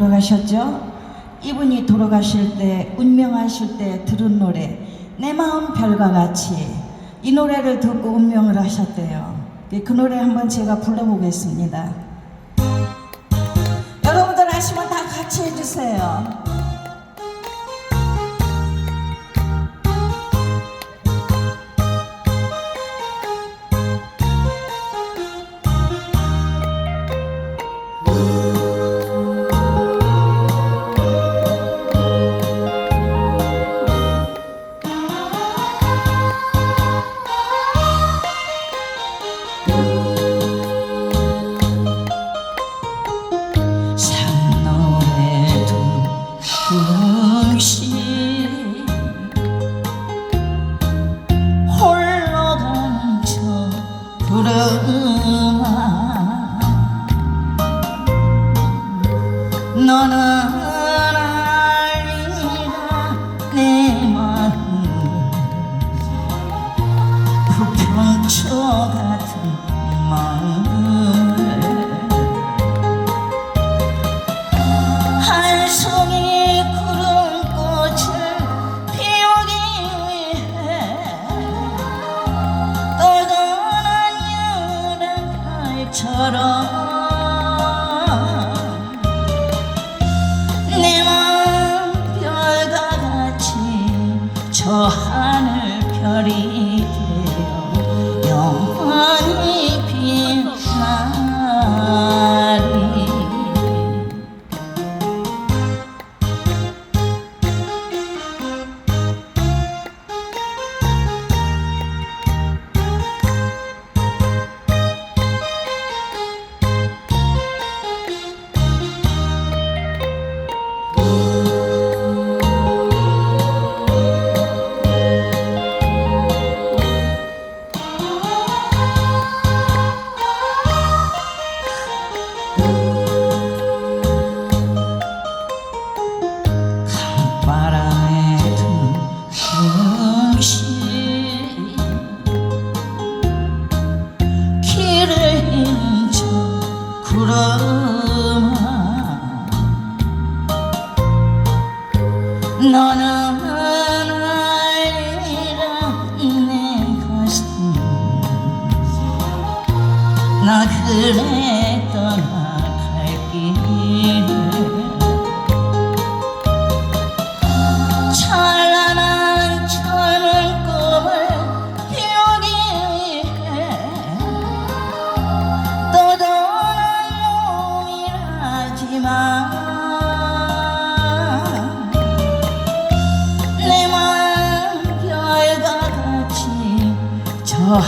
돌아가셨죠? 이분이 돌아가실 때 운명하실 때 들은 노래 내 마음 별과 같이 이 노래를 듣고 운명을 하셨대요. 그 노래 한번 제가 불러보겠습니다. 여러분들 아시면 다 같이 해주세요. 너는 달처럼 구름아 너는 알리라 내 가슴 나떠 하지만 내 마음 별과 같이 저